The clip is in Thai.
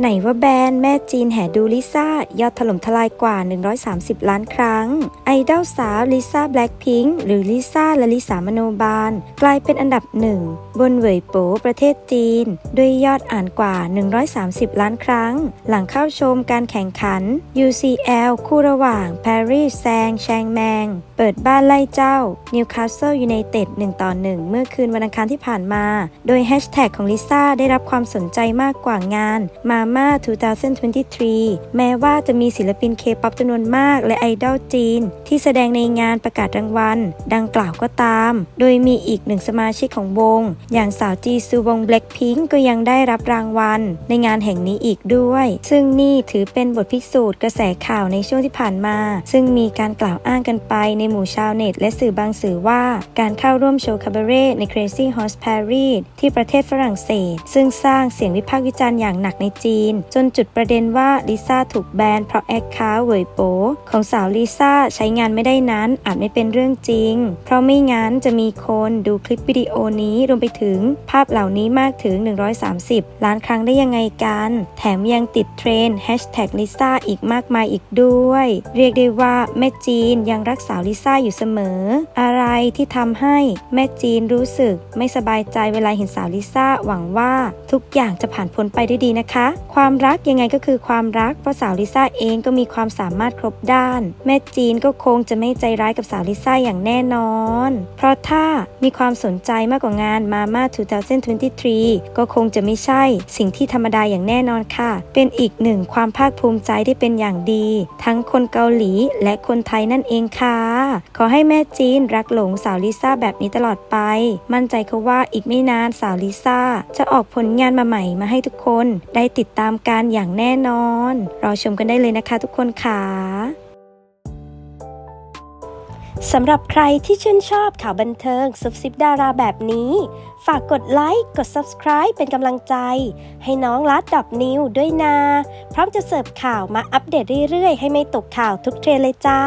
ไหนว่าแบรนด์แม่จีนแห่ดูลิซ่า ยอดถล่มทลายกว่า 130 ล้านครั้ง ไอดอลสาวลิซ่าแบล็คพิงค์หรือลิซ่าและลิสามโนบาล กลายเป็นอันดับหนึ่ง บนเหวยโปประเทศจีน ด้วยยอดอ่านกว่า 130 ล้านครั้ง หลังเข้าชมการแข่งขัน UCL คู่ระหว่างปารีสแซงแชงแมงเปิดบ้านไล่เจ้า Newcastle United 1ต่อ1เมื่อคืนวันอังคารที่ผ่านมา โดยแฮชแท็กของลิซ่าได้รับความสนใจมากกว่างานมา Mama 2023 แม้ว่าจะมีศิลปินเคป๊อปจำนวนมาก และไอดอลจีน ที่แสดงในงานประกาศรางวัล ดังกล่าวก็ตาม โดยมีอีกหนึ่งสมาชิกของวง อย่างสาวจีซูวง Blackpink ก็ยังได้รับรางวัล ในงานแห่งนี้อีกด้วย ซึ่งนี่ถือเป็นบทพิสูจน์กระแสข่าวในช่วงที่ผ่านมา ซึ่งมีการกล่าวอ้างกันไปในหมู่ชาวเน็ต และสื่อบางสื่อว่า การเข้าร่วมโชว์คาบาเร่ใน Crazy Horse Paris ที่ประเทศฝรั่งเศส ซึ่งสร้างเสียงวิพากษ์วิจารณ์อย่างหนักในจีนจนจุดประเด็นว่าลิซ่าถูกแบนเพราะแอคเคาท์เวยโปของสาวลิซ่าใช้งานไม่ได้นั้นอาจไม่เป็นเรื่องจริง เพราะไม่งั้นจะมีคนดูคลิปวิดีโอนี้รวมไปถึงภาพเหล่านี้มากถึง 130 ล้านครั้งได้ยังไงกัน แถมยังติดเทรนด์แฮชแท็กลิซ่าอีกมากมายอีกด้วย เรียกได้ว่าแม่จีนยังรักสาวลิซ่าอยู่เสมอ อะไรที่ทำให้แม่จีนรู้สึกไม่สบายใจเวลาเห็นสาวลิซ่าหวังว่าทุกอย่างจะผ่านพ้นไปได้ดีนะคะความรักยังไงก็คือความรัก เพราะสาวลิซ่าเองก็มีความสามารถครบด้าน แม่จีนก็คงจะไม่ใจร้ายกับสาวลิซ่าอย่างแน่นอน เพราะถ้ามีความสนใจมากกว่างาน Mama 2023 ก็คงจะไม่ใช่สิ่งที่ธรรมดาอย่างแน่นอนค่ะ เป็นอีกหนึ่งความภาคภูมิใจที่เป็นอย่างดี ทั้งคนเกาหลีและคนไทยนั่นเองค่ะ ขอให้แม่จีนรักหลงสาวลิซ่าแบบนี้ตลอดไป มั่นใจเขาว่าอีกไม่นานสาวลิซ่าจะออกผลงานมาใหม่มาให้ทุกคนได้ติดตามกันอย่างแน่นอน รอชมกันได้เลยนะคะทุกคนค่ะสำหรับใครที่ชื่นชอบข่าวบันเทิงซุบซิบดาราแบบนี้ ฝากกดไลค์ กด Subscribe เป็นกำลังใจ ให้น้องลัดดอกนิวด้วยนะพร้อมจะเสิร์ฟข่าวมาอัปเดตเรื่อยๆ ให้ไม่ตกข่าวทุกเทรนเลยจ้า